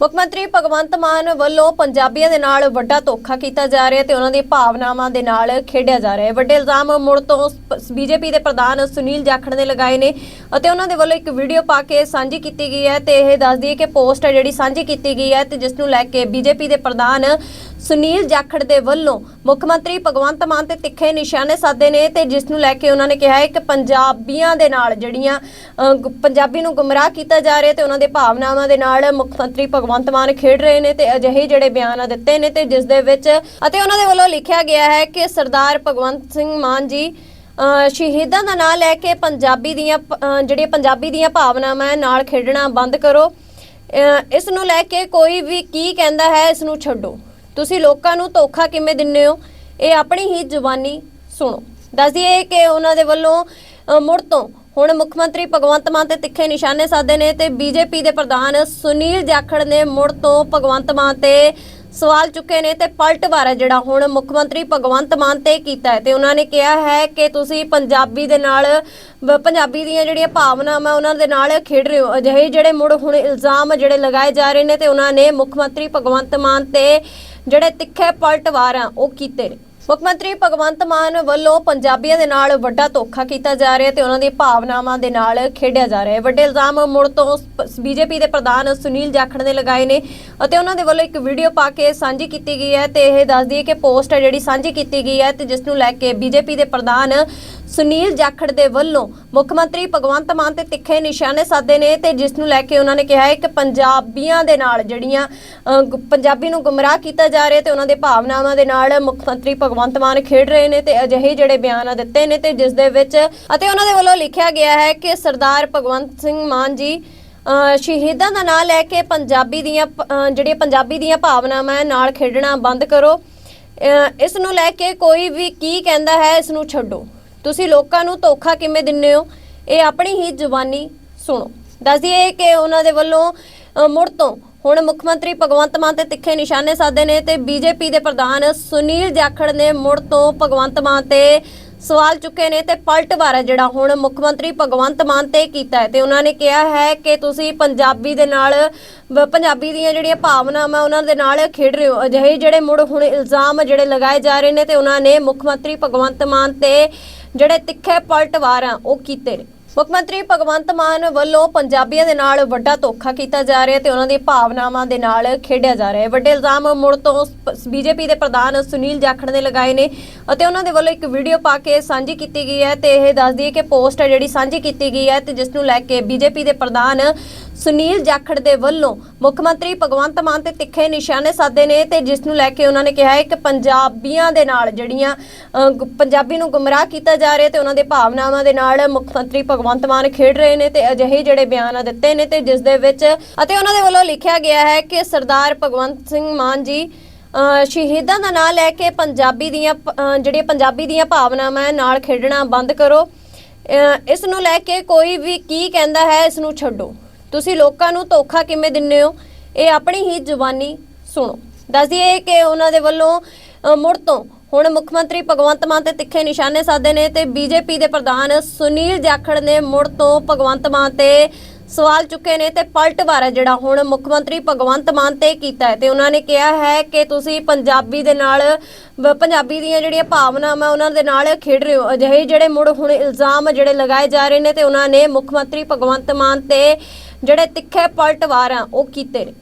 ਮੁੱਖ ਮੰਤਰੀ ਭਗਵੰਤ ਮਾਨ ਵੱਲੋਂ ਪੰਜਾਬੀਆਂ ਦੇ ਨਾਲ ਵੱਡਾ ਧੋਖਾ ਕੀਤਾ ਜਾ ਰਿਹਾ ਤੇ ਉਹਨਾਂ ਦੀ ਭਾਵਨਾਵਾਂ ਦੇ ਨਾਲ ਖੇਡਿਆ ਜਾ ਰਿਹਾ ਹੈ। ਵੱਡੇ ਇਲਜ਼ਾਮ ਮੁੜ ਤੋਂ ਬੀਜੇਪੀ ਦੇ ਪ੍ਰਧਾਨ ਸੁਨੀਲ ਜਾਖੜ ਨੇ ਲਗਾਏ ਨੇ ਅਤੇ ਉਹਨਾਂ ਦੇ ਵੱਲੋਂ ਇੱਕ ਵੀਡੀਓ ਪਾ ਕੇ ਸਾਂਝੀ ਕੀਤੀ ਗਈ ਹੈ ਤੇ ਇਹ ਦੱਸਦੀ ਹੈ ਕਿ ਪੋਸਟ ਹੈ ਜਿਹੜੀ ਸਾਂਝੀ ਕੀਤੀ ਗਈ ਹੈ ਤੇ ਜਿਸ ਨੂੰ ਲੈ ਕੇ ਬੀਜੇਪੀ ਦੇ ਪ੍ਰਧਾਨ ਸੁਨੀਲ ਜਾਖੜ ਦੇ ਵੱਲੋਂ ਮੁੱਖ ਮੰਤਰੀ ਭਗਵੰਤ ਮਾਨ ਤੇ ਤਿੱਖੇ ਨਿਸ਼ਾਨੇ ਸਾਧੇ ਨੇ ਤੇ ਜਿਸ ਨੂੰ ਲੈ ਕੇ ਉਹਨਾਂ ਨੇ ਕਿਹਾ ਹੈ ਕਿ ਪੰਜਾਬੀਆਂ ਦੇ ਨਾਲ ਜਿਹੜੀਆਂ ਪੰਜਾਬੀ ਨੂੰ ਗੁੰਮਰਾਹ ਕੀਤਾ ਜਾ ਰਿਹਾ ਤੇ ਉਹਨਾਂ ਦੇ ਭਾਵਨਾਵਾਂ ਦੇ ਨਾਲ ਮੁੱਖ ਮੰਤਰੀ ਭਗਵੰਤ ਮਾਨ ਖੇਡ ਰਹੇ ਨੇ ਤੇ ਅਜਿਹੇ ਜਿਹੜੇ ਬਿਆਨ ਦਿੱਤੇ ਨੇ ਤੇ ਜਿਸ ਦੇ ਵਿੱਚ ਅਤੇ ਉਹਨਾਂ ਦੇ ਵੱਲੋਂ ਲਿਖਿਆ ਗਿਆ ਹੈ ਕਿ ਸਰਦਾਰ ਭਗਵੰਤ ਸਿੰਘ ਮਾਨ ਜੀ ਸ਼ਹੀਦਾਂ ਦਾ ਨਾਂ ਲੈ ਕੇ ਪੰਜਾਬੀ ਦੀਆਂ ਜਿਹੜੀਆਂ ਪੰਜਾਬੀ ਦੀਆਂ ਭਾਵਨਾਵਾਂ ਨਾਲ ਖੇਡਣਾ ਬੰਦ ਕਰੋ। ਇਸ ਨੂੰ ਲੈ ਕੇ ਕੋਈ ਵੀ ਕੀ ਕਹਿੰਦਾ ਹੈ, ਇਸ ਨੂੰ ਛੱਡੋ। ਤੁਸੀਂ ਲੋਕਾਂ ਨੂੰ ਧੋਖਾ ਕਿਵੇਂ ਦਿੰਦੇ ਹੋ? ਇਹ ਆਪਣੀ ਹੀ ਜ਼ੁਬਾਨੀ ਸੁਣੋ। ਦੱਸ ਦਈਏ ਕਿ ਉਹਨਾਂ ਦੇ ਵੱਲੋਂ ਮੁੜ ਤੋਂ ਹੁਣ ਮੁੱਖ ਮੰਤਰੀ ਭਗਵੰਤ ਮਾਨ ਤੇ ਤਿੱਖੇ ਨਿਸ਼ਾਨੇ ਸਾਧੇ ਨੇ ਤੇ ਬੀਜੇਪੀ ਦੇ ਪ੍ਰਧਾਨ ਸੁਨੀਲ ਜਾਖੜ ਨੇ ਮੁੜ ਤੋਂ ਭਗਵੰਤ ਮਾਨ ਤੇ ਸਵਾਲ ਚੁੱਕੇ ਨੇ ਤੇ ਪਲਟਵਾਰ ਹੈ ਜਿਹੜਾ ਹੁਣ ਮੁੱਖ ਮੰਤਰੀ ਭਗਵੰਤ ਮਾਨ ਤੇ ਕੀਤਾ ਹੈ ਤੇ ਉਹਨਾਂ ਨੇ ਕਿਹਾ ਹੈ ਕਿ ਤੁਸੀਂ ਪੰਜਾਬੀ ਦੇ ਨਾਲ ਪੰਜਾਬੀ ਦੀਆਂ ਜਿਹੜੀਆਂ ਭਾਵਨਾਵਾਂ ਉਹਨਾਂ ਦੇ ਨਾਲ ਖੇਡ ਰਹੇ ਹੋ। ਅਜਿਹੇ ਜਿਹੜੇ ਮੁੜ ਹੁਣ ਇਲਜ਼ਾਮ ਜਿਹੜੇ ਲਗਾਏ ਜਾ ਰਹੇ ਨੇ ਤੇ ਉਹਨਾਂ ਨੇ ਮੁੱਖ ਮੰਤਰੀ ਭਗਵੰਤ ਮਾਨ ਤੇ ਜਿਹੜੇ ਤਿੱਖੇ ਪਲਟਵਾਰ ਆ, ਉਹ ਕੀਤੇ ਨੇ। ਮੁੱਖ ਮੰਤਰੀ ਭਗਵੰਤ ਮਾਨ ਵੱਲੋਂ ਪੰਜਾਬੀਆਂ ਦੇ ਨਾਲ ਵੱਡਾ ਧੋਖਾ ਕੀਤਾ ਜਾ ਰਿਹਾ ਤੇ ਉਹਨਾਂ ਦੀ ਭਾਵਨਾਵਾਂ ਦੇ ਨਾਲ ਖੇਡਿਆ ਜਾ ਰਿਹਾ ਹੈ। ਵੱਡੇ ਇਲਜ਼ਾਮ ਮੁੜ ਤੋਂ ਬੀਜੇਪੀ ਦੇ ਪ੍ਰਧਾਨ ਸੁਨੀਲ ਜਾਖੜ ਨੇ ਲਗਾਏ ਨੇ ਅਤੇ ਉਹਨਾਂ ਦੇ ਵੱਲੋਂ ਇੱਕ ਵੀਡੀਓ ਪਾ ਕੇ ਸਾਂਝੀ ਕੀਤੀ ਗਈ ਹੈ ਤੇ ਇਹ ਦੱਸਦੀ ਹੈ ਕਿ ਪੋਸਟ ਹੈ ਜਿਹੜੀ ਸਾਂਝੀ ਕੀਤੀ ਗਈ ਹੈ ਤੇ ਜਿਸ ਨੂੰ ਲੈ ਕੇ ਬੀਜੇਪੀ ਦੇ ਪ੍ਰਧਾਨ ਸੁਨੀਲ ਜਾਖੜ ਦੇ ਵੱਲੋਂ ਮੁੱਖ ਮੰਤਰੀ ਭਗਵੰਤ ਮਾਨ ਤੇ ਤਿੱਖੇ ਨਿਸ਼ਾਨੇ ਸਾਧੇ ਨੇ ਤੇ ਜਿਸ ਨੂੰ ਲੈ ਕੇ ਉਹਨਾਂ ਨੇ ਕਿਹਾ ਹੈ ਕਿ ਪੰਜਾਬੀਆਂ ਦੇ ਨਾਲ ਜਿਹੜੀਆਂ ਪੰਜਾਬੀ ਨੂੰ ਗੁੰਮਰਾਹ ਕੀਤਾ ਜਾ ਰਿਹਾ ਤੇ ਉਹਨਾਂ ਦੇ ਭਾਵਨਾਵਾਂ ਦੇ ਨਾਲ ਮੁੱਖ ਮੰਤਰੀ ਭਗਵੰਤ ਮਾਨ ਖੇਡ ਰਹੇ ਨੇ ਤੇ ਅਜਿਹੇ ਜਿਹੜੇ ਬਿਆਨ ਦਿੱਤੇ ਨੇ ਤੇ ਜਿਸ ਦੇ ਵਿੱਚ ਅਤੇ ਉਹਨਾਂ ਦੇ ਵੱਲੋਂ ਲਿਖਿਆ ਗਿਆ ਹੈ ਕਿ ਸਰਦਾਰ ਭਗਵੰਤ ਸਿੰਘ ਮਾਨ ਜੀ ਸ਼ਹੀਦਾਂ ਦਾ ਨਾਂ ਲੈ ਕੇ ਪੰਜਾਬੀ ਦੀਆਂ ਜਿਹੜੀਆਂ ਪੰਜਾਬੀ ਦੀਆਂ ਭਾਵਨਾਵਾਂ ਨਾਲ ਖੇਡਣਾ ਬੰਦ ਕਰੋ। ਅਹ, ਇਸ ਨੂੰ ਲੈ ਕੇ ਕੋਈ ਵੀ ਕੀ ਕਹਿੰਦਾ ਹੈ ਇਸ ਨੂੰ ਛੱਡੋ। ਤੁਸੀਂ ਲੋਕਾਂ ਨੂੰ ਧੋਖਾ ਕਿਵੇਂ ਦਿੰਦੇ ਹੋ? ਇਹ ਆਪਣੀ ਹੀ ਜ਼ੁਬਾਨੀ ਸੁਣੋ। ਦੱਸ ਦਈਏ ਕਿ ਉਹਨਾਂ ਦੇ ਵੱਲੋਂ ਮੁੜ ਤੋਂ ਹੁਣ ਮੁੱਖ ਮੰਤਰੀ ਭਗਵੰਤ ਮਾਨ ਤੇ ਤਿੱਖੇ ਨਿਸ਼ਾਨੇ ਸਾਧੇ ਨੇ ਤੇ ਬੀਜੇਪੀ ਦੇ ਪ੍ਰਧਾਨ ਸੁਨੀਲ ਜਾਖੜ ਨੇ ਮੁੜ ਤੋਂ ਭਗਵੰਤ ਮਾਨ ਤੇ ਸਵਾਲ ਚੁੱਕੇ ਨੇ ਤੇ ਪਲਟਵਾਰ ਹੈ ਜਿਹੜਾ ਹੁਣ ਮੁੱਖ ਮੰਤਰੀ ਭਗਵੰਤ ਮਾਨ ਤੇ ਕੀਤਾ ਹੈ ਤੇ ਉਹਨਾਂ ਨੇ ਕਿਹਾ ਹੈ ਕਿ ਤੁਸੀਂ ਪੰਜਾਬੀ ਦੇ ਨਾਲ ਪੰਜਾਬੀ ਦੀਆਂ ਜਿਹੜੀਆਂ ਭਾਵਨਾਵਾਂ ਉਹਨਾਂ ਦੇ ਨਾਲ ਖੇਡ ਰਹੇ ਹੋ। ਅਜਿਹੇ ਜਿਹੜੇ ਮੁੜ ਹੁਣ ਇਲਜ਼ਾਮ ਜਿਹੜੇ ਲਗਾਏ ਜਾ ਰਹੇ ਨੇ ਤੇ ਉਹਨਾਂ ਨੇ ਮੁੱਖ ਮੰਤਰੀ ਭਗਵੰਤ ਮਾਨ ਤੇ ਜਿਹੜੇ ਤਿੱਖੇ ਪਲਟਵਾਰ ਆ, ਉਹ ਕੀਤੇ ਨੇ। ਮੁੱਖ ਮੰਤਰੀ ਭਗਵੰਤ ਮਾਨ ਵੱਲੋਂ ਪੰਜਾਬੀਆਂ ਦੇ ਨਾਲ ਵੱਡਾ ਧੋਖਾ ਕੀਤਾ ਜਾ ਰਿਹਾ ਤੇ ਉਹਨਾਂ ਦੀ ਭਾਵਨਾਵਾਂ ਦੇ ਨਾਲ ਖੇਡਿਆ ਜਾ ਰਿਹਾ ਹੈ। ਵੱਡੇ ਇਲਜ਼ਾਮ ਮੁੜ ਤੋਂ ਬੀਜੇਪੀ ਦੇ ਪ੍ਰਧਾਨ ਸੁਨੀਲ ਜਾਖੜ ਨੇ ਲਗਾਏ ਨੇ ਅਤੇ ਉਹਨਾਂ ਦੇ ਵੱਲੋਂ ਇੱਕ ਵੀਡੀਓ ਪਾ ਕੇ ਸਾਂਝੀ ਕੀਤੀ ਗਈ ਹੈ ਤੇ ਇਹ ਦੱਸਦੀ ਹੈ ਕਿ ਪੋਸਟ ਹੈ ਜਿਹੜੀ ਸਾਂਝੀ ਕੀਤੀ ਗਈ ਹੈ ਤੇ ਜਿਸ ਨੂੰ ਲੈ ਕੇ ਬੀਜੇਪੀ ਦੇ ਪ੍ਰਧਾਨ ਸੁਨੀਲ ਜਾਖੜ ਦੇ ਵੱਲੋਂ ਮੁੱਖ ਮੰਤਰੀ ਭਗਵੰਤ ਮਾਨ ਤੇ ਤਿੱਖੇ ਨਿਸ਼ਾਨੇ ਸਾਧੇ ਨੇ ਤੇ ਜਿਸ ਨੂੰ ਲੈ ਕੇ ਉਹਨਾਂ ਨੇ ਕਿਹਾ ਹੈ ਕਿ ਪੰਜਾਬੀਆਂ ਦੇ ਨਾਲ ਜਿਹੜੀਆਂ ਪੰਜਾਬੀ ਨੂੰ ਗੁੰਮਰਾਹ ਕੀਤਾ ਜਾ ਰਿਹਾ ਤੇ ਉਹਨਾਂ ਦੇ ਭਾਵਨਾਵਾਂ ਦੇ ਨਾਲ ਮੁੱਖ ਮੰਤਰੀ ਭਗਵੰਤ ਮਾਨ ਖੇਡ ਰਹੇ ਨੇ ਤੇ ਅਜਿਹੇ ਜਿਹੜੇ ਬਿਆਨ ਦਿੱਤੇ ਨੇ ਤੇ ਜਿਸ ਦੇ ਵਿੱਚ ਅਤੇ ਉਹਨਾਂ ਦੇ ਵੱਲੋਂ ਲਿਖਿਆ ਗਿਆ ਹੈ ਕਿ ਸਰਦਾਰ ਭਗਵੰਤ ਸਿੰਘ ਮਾਨ ਜੀ ਸ਼ਹੀਦਾਂ ਦਾ ਨਾਂ ਲੈ ਕੇ ਪੰਜਾਬੀ ਦੀਆਂ ਜਿਹੜੀਆਂ ਪੰਜਾਬੀ ਦੀਆਂ ਭਾਵਨਾਵਾਂ ਨਾਲ ਖੇਡਣਾ ਬੰਦ ਕਰੋ। ਅਹ, ਇਸ ਨੂੰ ਲੈ ਕੇ ਕੋਈ ਵੀ ਕੀ ਕਹਿੰਦਾ ਹੈ ਇਸ ਨੂੰ ਛੱਡੋ। ਤੁਸੀਂ ਲੋਕਾਂ ਨੂੰ ਧੋਖਾ ਕਿਵੇਂ ਦਿੰਦੇ ਹੋ? ਇਹ ਆਪਣੀ ਹੀ ਜ਼ੁਬਾਨੀ ਸੁਣੋ। ਦੱਸ ਦਈਏ ਕਿ ਉਹਨਾਂ ਦੇ ਵੱਲੋਂ ਮੁੜ ਤੋਂ ਹੁਣ ਮੁੱਖ ਮੰਤਰੀ ਭਗਵੰਤ ਮਾਨ ਤੇ ਤਿੱਖੇ ਨਿਸ਼ਾਨੇ ਸਾਧੇ ਨੇ ਤੇ ਬੀਜੇਪੀ ਦੇ ਪ੍ਰਧਾਨ ਸੁਨੀਲ ਜਾਖੜ ਨੇ ਮੁੜ ਤੋਂ ਭਗਵੰਤ ਮਾਨ ਤੇ ਸਵਾਲ ਚੁੱਕੇ ਨੇ ਤੇ ਪਲਟਵਾਰ ਹੈ ਜਿਹੜਾ ਹੁਣ ਮੁੱਖ ਮੰਤਰੀ ਭਗਵੰਤ ਮਾਨ ਤੇ ਕੀਤਾ ਹੈ। ਤੇ ਉਹਨਾਂ ਨੇ ਕਿਹਾ ਹੈ ਕਿ ਤੁਸੀਂ ਪੰਜਾਬੀ ਦੇ ਨਾਲ ਪੰਜਾਬੀ ਦੀਆਂ ਜਿਹੜੀਆਂ ਭਾਵਨਾਵਾਂ ਉਹਨਾਂ ਦੇ ਨਾਲ ਖੇਡ ਰਹੇ ਹੋ। ਅਜਿਹੇ ਜਿਹੜੇ ਮੁੜ ਹੁਣ ਇਲਜ਼ਾਮ ਜਿਹੜੇ ਲਗਾਏ ਜਾ ਰਹੇ ਨੇ ਤੇ ਉਹਨਾਂ ਨੇ ਮੁੱਖ ਮੰਤਰੀ ਭਗਵੰਤ ਮਾਨ ਤੇ ਜਿਹੜੇ ਤਿੱਖੇ ਪਲਟਵਾਰ ਆ, ਉਹ ਕੀਤੇ ਨੇ।